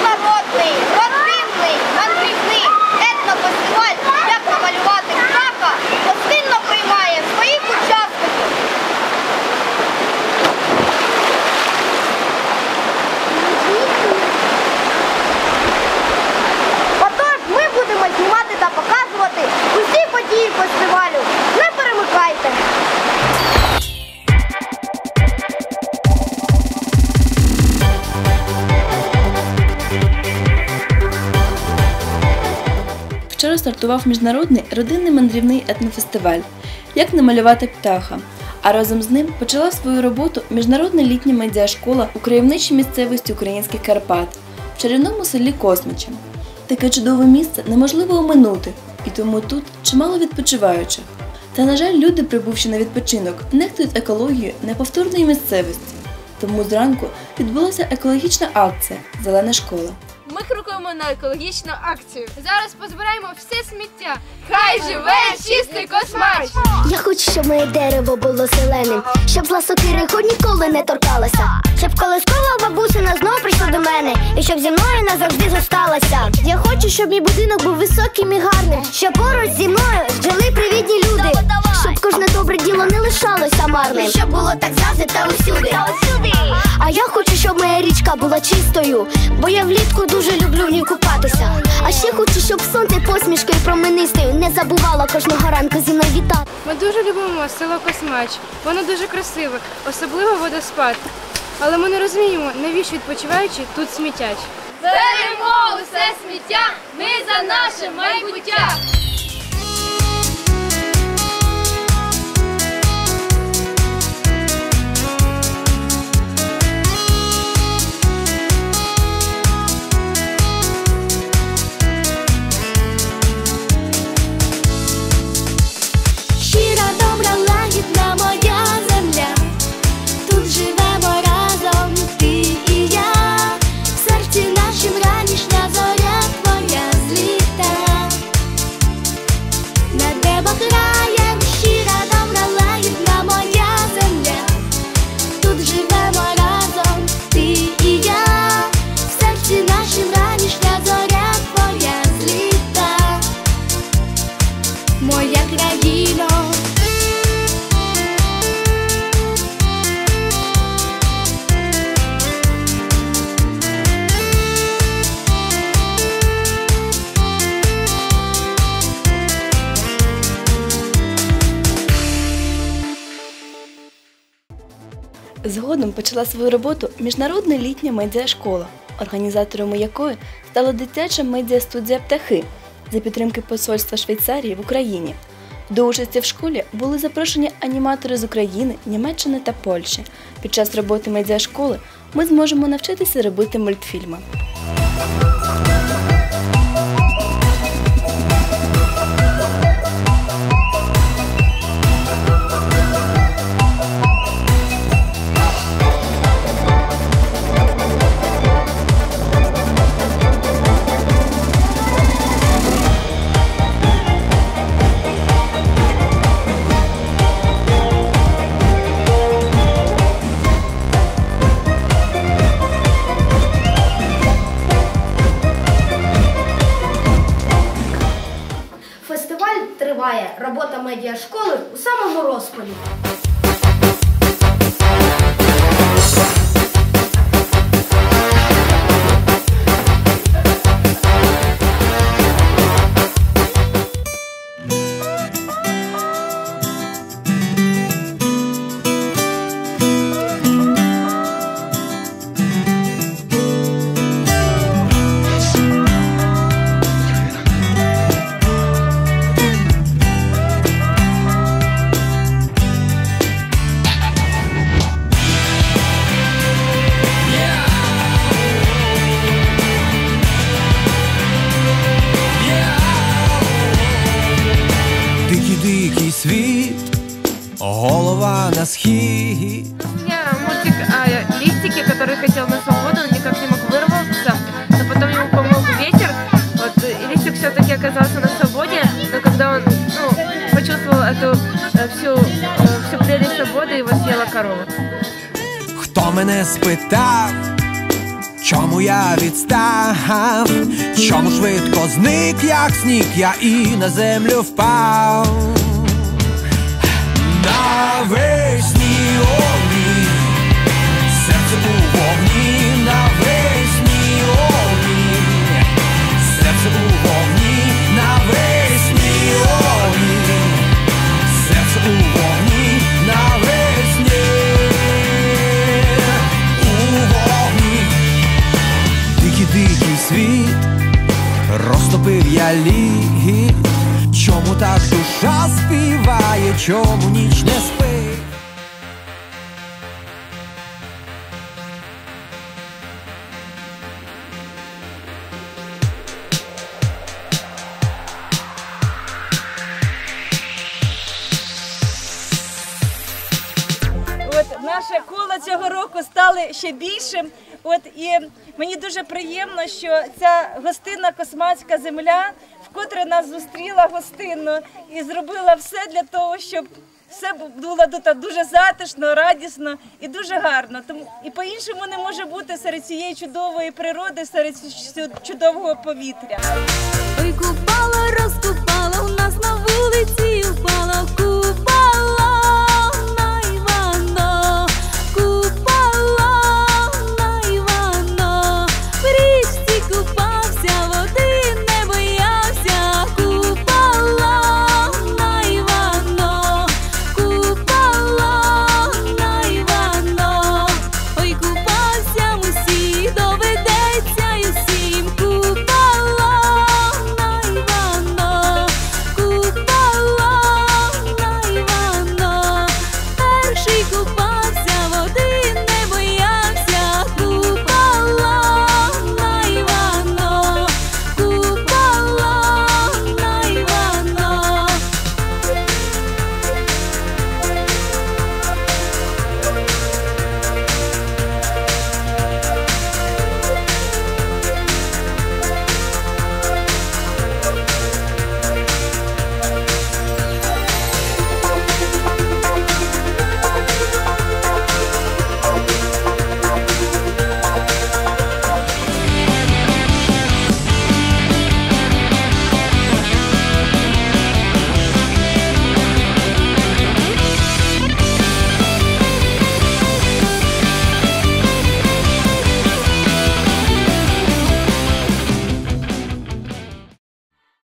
Міжнародний, родинний, стартував міжнародний родинний мандрівний етнофестиваль Як намалювати птаха. А разом з ним почала свою роботу міжнародна літня медіашкола у краєвничій місцевості українських Карпат в чарівному селі Космича. Таке чудове місце неможливо оминути, і тому тут чимало відпочиваючих. Та, на жаль, люди, прибувши на відпочинок, нехтують екологією неповторної місцевості. Тому зранку відбулася екологічна акція Зелена школа. Ми крокуємо на екологічну акцію. Зараз позбираємо все сміття. Хай живе чистий космач! Я хочу, щоб моє дерево було зеленим, щоб зла сокири хоч ніколи не торкалася. Щоб колискова бабусина знов прийшла до мене, і щоб зі мною назавжди зосталася. Я хочу, щоб мій будинок був високим і гарним, щоб поруч зі мною жили привітні люди, кожне добре діло не лишалося марним. Щоб було так завжди та усюди. А я хочу, щоб моя річка була чистою, бо я влітку дуже люблю в ній купатися. А ще хочу, щоб сонце посмішкою променистою не забувало кожного ранку зі мною вітати. Ми дуже любимо село Космач. Воно дуже красиве, особливо водоспад. Але ми не розуміємо, навіщо відпочиваючи тут смітять. Беремо усе сміття, ми за наше майбуття. Згодом почала свою роботу міжнародна літня медіашкола, організатором якої стала дитяча медіастудія Птахи за підтримки Посольства Швейцарії в Україні. До участі в школі були запрошені аніматори з України, Німеччини та Польщі. Під час роботи медіашколи ми зможемо навчитися робити мультфільми. Триває. Робота медіашколи у самому розпалі. схід. У меня мультик о листике, который хотел на свободу, он никак не мог вырваться, но потом ему помог ветер, вот, и листик все-таки оказался на свободе, но когда он ну, почувствовал эту э, всю, э, всю прелесть свободы, его съела корова. Хто мене спитав, Чому я відстав? Чому швидко зник, як сніг, я і на землю впав? Навесні огні, серце у вогні, навесні огні, серце у вогні, навесні огні, серце у вогні, навесні у вогні, дикий дикий світ, розтопив я лід. Чому так душа співає, чому ніч не спить? От наше коло цього року стало ще більшим. От і мені дуже приємно, що ця гостинна космацька земля вкотре нас зустріла гостинно і зробила все для того, щоб все було тут дуже затишно, радісно і дуже гарно. Тому і по-іншому не може бути серед цієї чудової природи, серед чудового повітря.